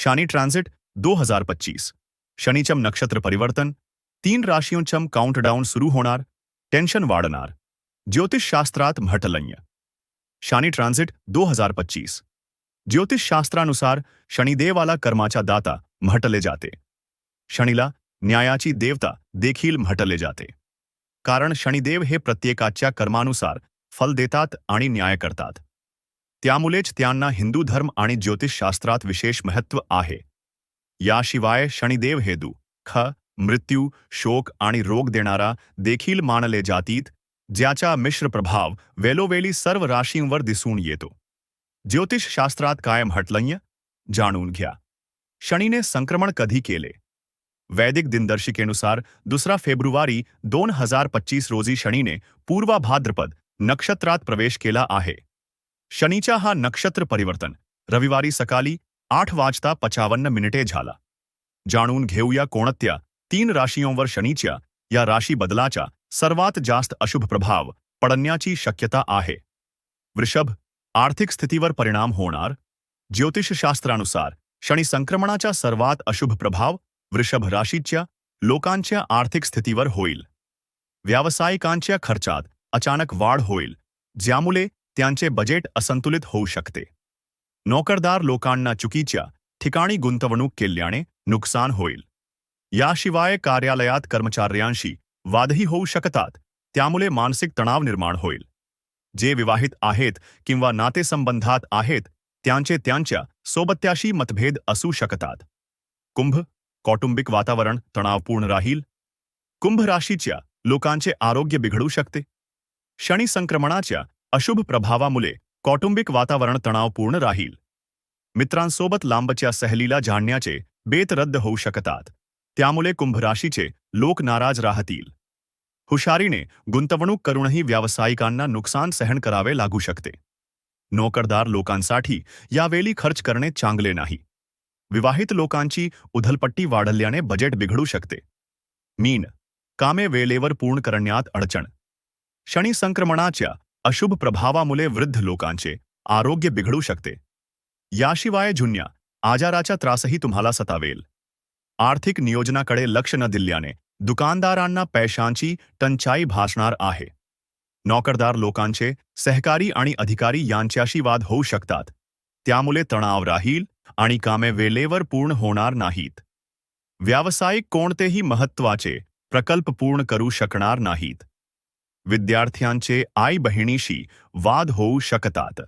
शानी transit 2025 शनीचम नक्षत्र परिवर्तन तीन राशियोंचम काउंटडाऊन सुरू होणार टेन्शन वाढणार. ज्योतिषशास्त्रात म्हटलंय. शानी ट्रान्झिट 2025 ज्योतिषशास्त्रानुसार शनिदेवाला कर्माचा दाता म्हटले जाते. शनीला न्यायाची देवता देखील म्हटले जाते. कारण शनिदेव हे प्रत्येकाच्या कर्मानुसार फल देतात आणि न्याय करतात. त्यामुळेच त्यांना हिंदू धर्म आणि ज्योतिषशास्त्रात विशेष महत्त्व आहे. याशिवाय शनिदेव हे ख, मृत्यू, शोक आणि रोग देणारा देखील मानले जातीत, ज्याचा मिश्र प्रभाव वेलोवेली सर्व राशींवर दिसून येतो. ज्योतिषशास्त्रात काय म्हटलंय जाणून घ्या. शनीने संक्रमण कधी केले? वैदिक दिनदर्शिकेनुसार दुसरा फेब्रुवारी दोन हज़ार पच्चीस रोजी शनीने पूर्वा भाद्रपद नक्षत्रात प्रवेश केला आहे. शनीचा हा नक्षत्र परिवर्तन. रविवारी सकाळी आठ वाजता पचावन्न मिनिटे झाला. जाणून घेऊया कोणत्या तीन राशींवर शनीच्या, या राशी बदलाचा सर्वात जास्त अशुभ प्रभाव पडण्याची शक्यता आहे. वृषभ, आर्थिक स्थितीवर परिणाम होणार. ज्योतिषशास्त्रानुसार शनी संक्रमणाचा सर्वात अशुभ प्रभाव वृषभ राशीच्या लोकांच्या आर्थिक स्थितीवर होईल. व्यावसायिकांच्या खर्चात अचानक वाढ होईल, ज्यामुळे त्यांचे बजेट असंतुलित होऊ शकते. नोकरदार लोकांना चुकीच्या ठिकाणी गुंतवणूक केल्याने नुकसान होईल. याशिवाय कार्यालयात कर्मचाऱ्यांशी वादही होऊ शकतात त्यामुळे मानसिक तणाव निर्माण होईल. जे विवाहित आहेत किंवा नातेसंबंधात आहेत त्यांचे त्यांच्या सोबत्याशी मतभेद असू शकतात. कुंभ कौटुंबिक वातावरण तणावपूर्ण राहील. कुंभ राशीच्या लोकांचे आरोग्य बिघडू शकते. शनी संक्रमणाच्या अशुभ प्रभावामुळे कौटुंबिक वातावरण तणावपूर्ण राहील. मित्रांसोबत लांबच्या सहलीला जाणण्याचे बेत रद्द होऊ शकतात. त्यामुळे कुंभ राशीचे लोक नाराज़ राहतील. हुशारीने गुंतवणूक करूनही व्यावसायिकांना नुकसान सहन करावे लागू शकते. नोकरदार लोकांसाठी यावेळी खर्च करणे चांगले नाही. विवाहित लोकांची उधलपट्टी वाढल्याने बजेट बिघडू शकते. मीन, कामे वेळेवर पूर्ण करण्यात अडचण. शनी संक्रमणाच्या अशुभ प्रभावामुळे वृद्ध लोकांचे आरोग्य बिघडू शकते. याशिवाय जुन्या आजाराचा त्रासही तुम्हाला सतावेल. आर्थिक नियोजनाकडे लक्ष न दिल्याने दुकानदारांना पैशांची टंचाई भासणार आहे. नोकरदार लोकांचे सहकारी आणि अधिकारी यांच्याशी वाद होऊ शकतात. त्यामुळे तणाव राहील आणि कामे वेळेवर पूर्ण होणार नाहीत. व्यावसायिक कोणतेही महत्त्वाचे प्रकल्प पूर्ण करू शकणार नाहीत. विद्यार्थ्यांचे आई बहिणीशी वाद होऊ शकतात.